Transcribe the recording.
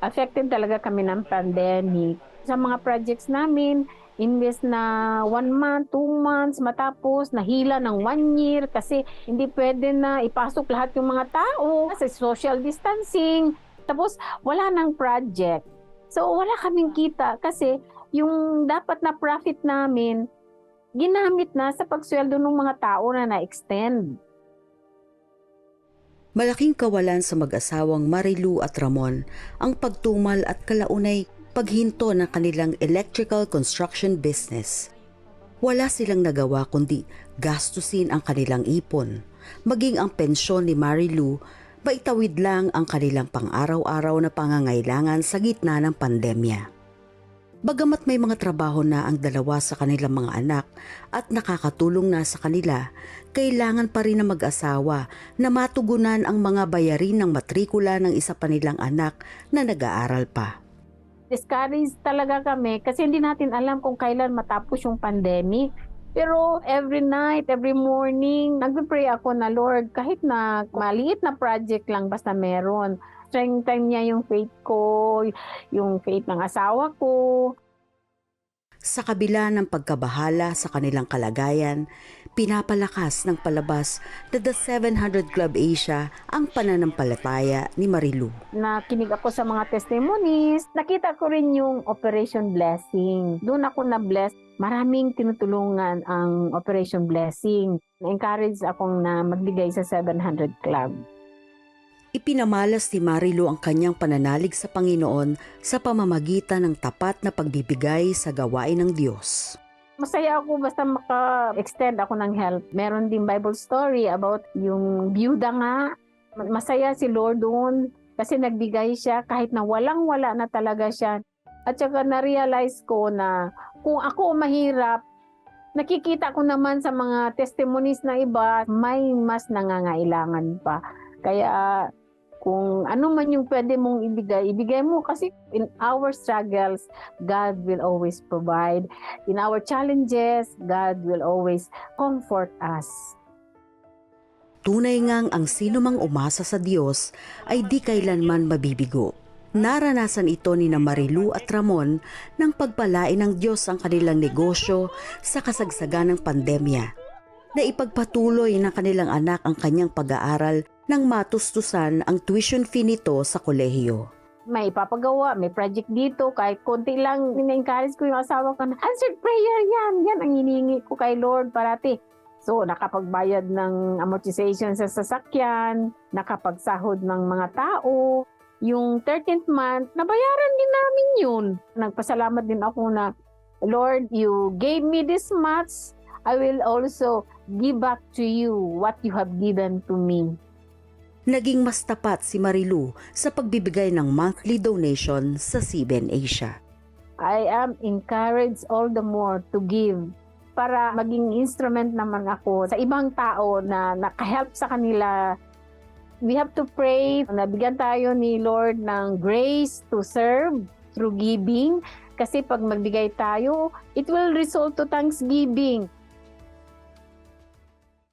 affected talaga kami ng pandemic. Sa mga projects namin, imbes na one month, two months, matapos, nahila ng one year kasi hindi pwede na ipasok lahat yung mga tao sa social distancing. Tapos, wala ng project. So, wala kaming kita kasi yung dapat na profit namin, ginamit na sa pagsweldo ng mga tao na na-extend. Malaking kawalan sa mag-asawang Marilu at Ramon ang pagtumal at kalaunay paghinto ng kanilang electrical construction business. Wala silang nagawa kundi gastusin ang kanilang ipon. Maging ang pensyon ni Marilu, maitawid lang ang kanilang pang-araw-araw na pangangailangan sa gitna ng pandemya. Bagamat may mga trabaho na ang dalawa sa kanilang mga anak at nakakatulong na sa kanila, kailangan pa rin ng mag-asawa na matugunan ang mga bayarin ng matrikula ng isa pa nilang anak na nag-aaral pa. discouraged talaga kami kasi hindi natin alam kung kailan matapos yung pandemic. Pero every night, every morning, nagpe-pray ako na Lord, kahit na maliit na project lang basta meron. Strengthen niya yung faith ko, yung faith ng asawa ko. Sa kabila ng pagkabahala sa kanilang kalagayan, pinapalakas ng palabas na The 700 Club Asia ang pananampalataya ni Marilu. Nakinig ako sa mga testimonies. Nakita ko rin yung Operation Blessing. Doon ako na-bless. Maraming tinutulungan ang Operation Blessing. Na-encourage akong na magbigay sa 700 Club. Ipinamalas ni Marilu ang kanyang pananalig sa Panginoon sa pamamagitan ng tapat na pagbibigay sa gawain ng Diyos. Masaya ako basta maka-extend ako ng help. Meron din Bible story about yung byuda nga. Masaya si Lord doon kasi nagbigay siya kahit na walang-wala na talaga siya. At saka na-realize ko na kung ako mahirap, nakikita ko naman sa mga testimonies na iba, may mas nangangailangan pa. Kaya kung ano man yung pwede mong ibigay, ibigay mo kasi in our struggles, God will always provide. In our challenges, God will always comfort us. Tunay ngang ang sino mang umasa sa Diyos ay di kailanman mabibigo. Naranasan ito ni na Marilu at Ramon ng pagpalain ng Diyos ang kanilang negosyo sa kasagsagan ng pandemya na ipagpatuloy ng kanilang anak ang kanyang pag-aaral nang matustusan ang tuition fee nito sa kolehiyo. May ipapagawa, may project dito, kahit konti lang, ina-encourage ko yung asawa ko na, answered prayer yan, yan ang hinihingi ko kay Lord parati. So, nakapagbayad ng amortization sa sasakyan, nakapagsahod ng mga tao, yung 13th month, nabayaran din namin yun. Nagpasalamat din ako na, Lord, you gave me this much, I will also give back to you what you have given to me. Naging mas tapat si Marilu sa pagbibigay ng monthly donation sa CBN Asia. I am encouraged all the more to give para maging instrument naman ako sa ibang tao na nakahelp sa kanila. We have to pray na bigyan tayo ni Lord ng grace to serve through giving kasi pag magbigay tayo, it will result to thanksgiving.